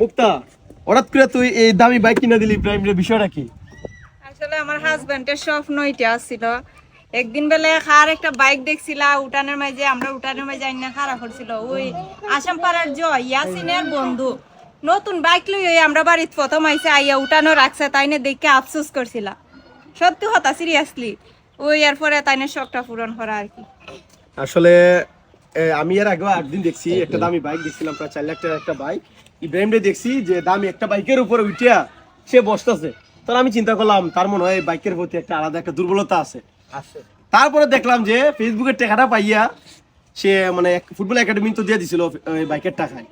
মুক্তা হঠাৎ করে তুই এই দামি বাইক কিনে দিলি ইব্রাহিম রে বিষয়টা কি? আসলে আমার হাজবেন্ডের স্বপ্ন এটা ছিল। একদিন বেলা খার একটা বাইক দেখছিল উঠানের মাঝে আমরা উঠানের মাঝে আইনা খারাপ করছিল। ওই আসাম পাড়ার জয় ইয়াসিনের বন্ধু নতুন বাইক লই ওই আমরা বাড়িতে প্রথম আইসে আইয়া উঠানো রাখছে তাইনে দেখে আফসোস করছিল। সত্যি কথা সিরিয়াসলি ওই এরপরে তাইনে শখটা পূরণ করা আর কি। আসলে আমি এর আগেও একদিন দেখছি একটা দামি বাইক দেখছিলাম প্রায় চার লাখ টাকার একটা বাইক ইব্রাহিম রে দেখছি যে দামি একটা বাইকের উপরে উঠিয়া সে বসতেছে। তখন আমি চিন্তা করলাম তার মনে হয় বাইকের প্রতি একটা আলাদা একটা দুর্বলতা আছে। তারপরে দেখলাম যে ফেসবুকের টাকাটা পাইয়া সে মানে ফুটবল একাডেমি তো দিয়ে দিছিল ওই বাইকের টাকায়।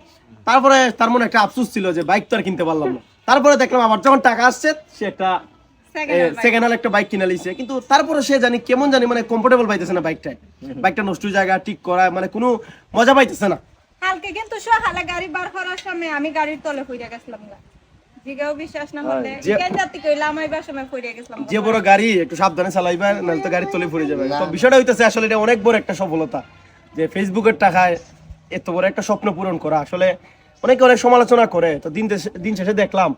তারপরে তার মনে একটা আফসোস ছিল যে বাইক তো আর কিনতে পারলাম না। তারপরে দেখলাম আবার যখন টাকা আসছে সে একটা। সেকেন্ড হ্যান্ড একটা বাইক কিনে লিছে কিন্তু তারপরে সে জানি কেমন জানি মানে কমফোর্টেবল পাইতেছে না বাইকটায় বাইকটা নষ্ট জায়গা ঠিক করা মানে কোনো মজা পাইতেছে না। কালকে কিন্তু সকালে গাড়ি বার করার সময় আমি গাড়ির তলে গেছিলাম গা। বিশ্বাস না হলে। যে- বড় গাড়ি একটু সাবধানে চালাইবা নাহলে তো গাড়ি তলে পড়ে যাবে। তো বিষয়টা হইতেছে আসলে এটা অনেক বড় একটা সফলতা। যে ফেসবুকের টাকায় এত বড় একটা স্বপ্ন পূরণ করা। আসলে অনেকে অনেক সমালোচনা করে। তো দিন দিন শেষে দেখলাম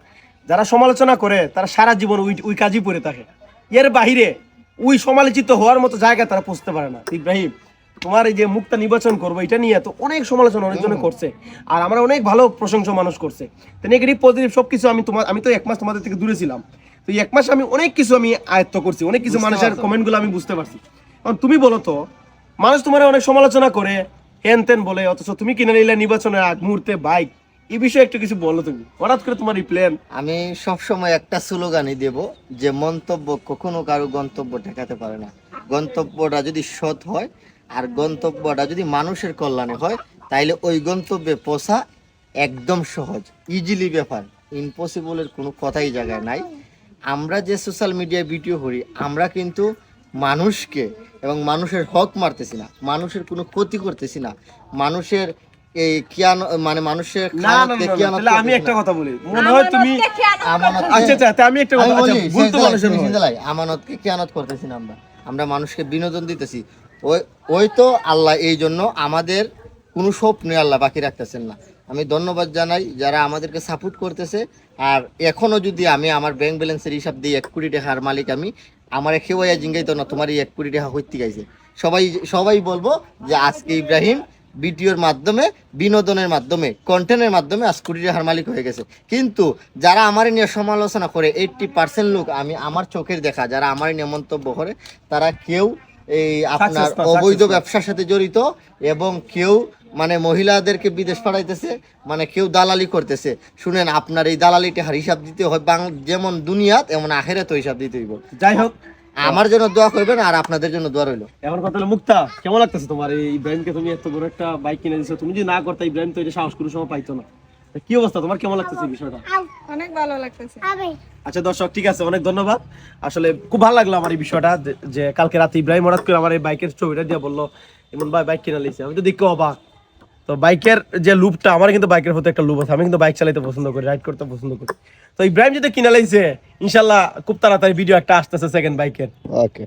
যারা সমালোচনা করে তারা সারা জীবন ওই ওই কাজই পড়ে থাকে। এর বাহিরে ওই সমালোচিত হওয়ার মতো জায়গা তারা পৌঁছতে পারে না। ইব্রাহিম তোমার এই যে মুক্তা নির্বাচন করব এটা নিয়ে তো অনেক সমালোচনা অনেকজনে করছে আর আমরা অনেক ভালো প্রশংসা মানুষ করছে। তো নেগেটিভ পজিটিভ সবকিছু আমি তোমার আমি তো এক মাস তোমাদের থেকে দূরে ছিলাম। তো এই এক মাস আমি অনেক কিছু আমি আয়ত্ত করছি অনেক কিছু মানুষের কমেন্টগুলো আমি বুঝতে পারছি। কারণ তুমি বলো তো মানুষ তোমার অনেক সমালোচনা করে হেন তেন বলে অথচ তুমি কিনে নিলে নির্বাচনের আগ মুহূর্তে বাইক এই বিষয়ে একটু কিছু বলো তুমি। হঠাৎ করে তোমার এই প্ল্যান আমি সবসময় একটা স্লোগানই দেব যে মন্তব্য কখনো কারও গন্তব্য ঠেকাতে পারে না। গন্তব্যটা যদি সৎ হয় আর গন্তব্যটা যদি মানুষের কল্যাণে হয়, তাইলে ওই গন্তব্যে পৌঁছা একদম সহজ ইজিলি ব্যাপার। ইম্পসিবলের কোনো কথাই জায়গায় নাই। আমরা যে সোশ্যাল মিডিয়ায় ভিডিও করি, আমরা কিন্তু মানুষকে এবং মানুষের হক মারতেছি না, মানুষের কোনো ক্ষতি করতেছি না। মানুষের এই কিয়ান মানে মানুষের না না, না খানাতে না, কিয়ানত তাহলে আমি একটা কথা বলি। মনে হয় তুমি আমানত আচ্ছা আচ্ছা আমি একটা কথা বলি, আচ্ছা, ভুল তো শেষ মানুষের বেলায়, হয়। শেষ বেলায় আমানতকে খেয়ানত করতেছি না আমরা। আমরা মানুষকে বিনোদন দিতেছি। ওই ওই তো আল্লাহ এই জন্য আমাদের কোনো স্বপ্নে আল্লাহ বাকি রাখতেছেন না। আমি ধন্যবাদ জানাই যারা আমাদেরকে সাপোর্ট করতেছে। আর এখনও যদি আমি আমার ব্যাংক ব্যালেন্সের হিসাব দিয়ে এক কোটি টাকার মালিক আমি আমার কেউ জিঙ্গাইতো না তোমার এই এক কোটি টাকা হইতে গাইছে সবাই সবাই বলব যে আজকে ইব্রাহিম ভিডিওর মাধ্যমে বিনোদনের মাধ্যমে কন্টেন্টের মাধ্যমে আজ কোটি টাকার মালিক হয়ে গেছে। কিন্তু যারা আমার নিয়ে সমালোচনা করে এইটটি পার্সেন্ট লোক আমি আমার চোখের দেখা যারা আমার নিয়ে মন্তব্য করে তারা কেউ এই আপনার অবৈধ ব্যবসার সাথে জড়িত এবং কেউ মানে মহিলাদেরকে বিদেশ পাঠাইতেছে মানে কেউ দালালি করতেছে। শুনেন আপনার এই দালালি টাকার হিসাব দিতে হয় যেমন দুনিয়াত এমন আখেরে তো হিসাব দিতে হইব। যাই হোক আমার জন্য দোয়া করবেন আর আপনাদের জন্য দোয়া রইল। এখন কথা হলো মুক্তা কেমন লাগতেছে তোমার? এই ইব্রাহিমকে তুমি এত বড় একটা বাইক কিনে দিছো তুমি যদি না করতে ইব্রাহিম তো এটা সাহস কোনো সময় পাইতো না। কি অবস্থা? তোমার কেমন লাগতেছে এই বিষয়টা? অনেক ভালো লাগতেছে। আচ্ছা দর্শক ঠিক আছে অনেক ধন্যবাদ। আসলে খুব ভালো লাগল আমার এই বিষয়টা যে- যে কালকে রাতে ইব্রাহিম হঠাৎ করে আমার এই বাইকের ছবিটা দিয়ে বলল এমন ভাই বাইক কিনে লিছে আমি তো দেখতে অবাক। তো বাইকের যে লুপটা, আমার কিন্তু বাইকের হতে একটা লুপ আছে। আমি কিন্তু বাইক চালাইতে পছন্দ করি রাইড করতে পছন্দ করি। তো ইব্রাহিম যদি কিনে লাইছে, ইনশাল্লাহ খুব তাড়াতাড়ি ভিডিও একটা আসতেছে সেকেন্ড বাইকের ওকে